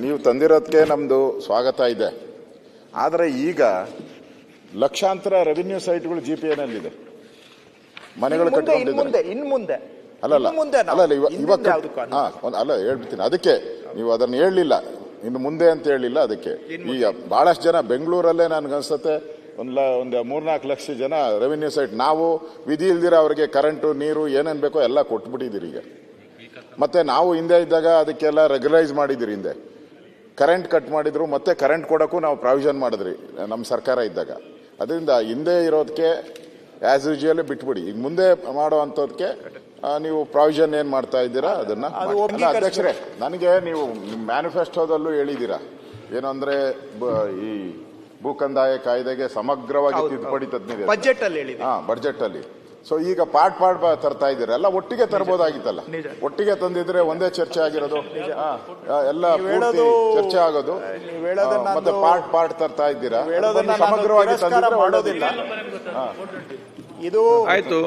ನೀವು ತಂದಿರೋದಕ್ಕೆ ನಮ್ಮದು ಸ್ವಾಗತ ಇದೆ. ಆದರೆ ಈಗ ಲಕ್ಷಾಂತರ ರೆವಿನ್ಯೂ ಸೈಟ್ಗಳು ಜಿ ಪಿ ಎನಲ್ಲಿದೆ ಮನೆಗಳು ಕಟ್ಟಿದೆ ಇನ್ ಮುಂದೆ ಅಲ್ಲ ಅಲ್ಲ, ಇವ- ಇವಾಗ ಅಲ್ಲ ಹೇಳ್ಬಿಡ್ತೀನಿ. ಅದಕ್ಕೆ ನೀವು ಅದನ್ನ ಹೇಳಲಿಲ್ಲ. ಇನ್ನು ಮುಂದೆ ಅಂತ ಹೇಳಿಲ್ಲ ಅದಕ್ಕೆ. ಈಗ ಭಾಳಷ್ಟು ಜನ ಬೆಂಗಳೂರಲ್ಲೇ ನನ್ಗೆ ಅನ್ಸುತ್ತೆ. ಒಂದ್ ಒಂದು ಮೂರ್ನಾಲ್ಕು ಲಕ್ಷ ಜನ ರೆವಿನ್ಯೂ ಸೈಟ್ ನಾವು ವಿಧಿ ಇಲ್ದಿರೋ ಅವರಿಗೆ ಕರೆಂಟು ನೀರು ಏನೇನು ಬೇಕೋ ಎಲ್ಲ ಕೊಟ್ಬಿಟ್ಟಿದ್ದೀರಿ ಈಗ. ಮತ್ತೆ ನಾವು ಹಿಂದೆ ಇದ್ದಾಗ ಅದಕ್ಕೆಲ್ಲ ರೆಗ್ಯುಲೈಸ್ ಮಾಡಿದಿರಿ ಹಿಂದೆ. ಕರೆಂಟ್ ಕಟ್ ಮಾಡಿದ್ರು ಮತ್ತೆ ಕರೆಂಟ್ ಕೊಡೋಕ್ಕೂ ನಾವು ಪ್ರಾವಿಷನ್ ಮಾಡಿದ್ರಿ ನಮ್ಮ ಸರ್ಕಾರ ಇದ್ದಾಗ. ಅದರಿಂದ ಹಿಂದೆ ಇರೋದಕ್ಕೆ ಆಸ್ ಯೂಶುವಲ್ ಬಿಟ್ಬಿಡಿ. ಈಗ ಮುಂದೆ ಮಾಡೋ ಅಂಥದ್ಕೆ ನೀವು ಪ್ರಾವಿಷನ್ ಏನು ಮಾಡ್ತಾ ಇದ್ದೀರಾ ಅದನ್ನ. ಅಧ್ಯಕ್ಷರೇ ನನಗೆ ನೀವು ಮ್ಯಾನಿಫೆಸ್ಟೋದಲ್ಲೂ ಹೇಳಿದ್ದೀರಾ. ಏನಂದ್ರೆ ಈ ಭೂಕಂದಾಯ ಕಾಯ್ದೆಗೆ ಸಮಗ್ರವಾಗಿ ಅಲ್ಲಿ ತಿದ್ದುಪಡಿ ತಂದಿದೆ ಬಜೆಟ್ ಅಲ್ಲಿ. ಸೊ ಈಗ ಪಾರ್ಟ್ ಪಾರ್ಟ್ ತರ್ತಾ ಇದ್ದೀರಾ. ಎಲ್ಲ ಒಟ್ಟಿಗೆ ತರಬಹುದಾಗಿತ್ತಲ್ಲ. ಒಟ್ಟಿಗೆ ತಂದಿದ್ರೆ ಒಂದೇ ಚರ್ಚೆ ಆಗಿರೋದು? ಎಲ್ಲ ಪೂರ್ತಿ ಚರ್ಚೆ ಆಗೋದು? ಮತ್ತೆ ಪಾರ್ಟ್ ಪಾರ್ಟ್ ತರ್ತಾ ಇದ್ದೀರಾ? ಹೇಳೋದನ್ನ ಸಮಗ್ರವಾಗಿ ತಂದಿದ್ರೆ ಮಾಡೋದಿಲ್ಲ. ಇದು ಆಯ್ತು.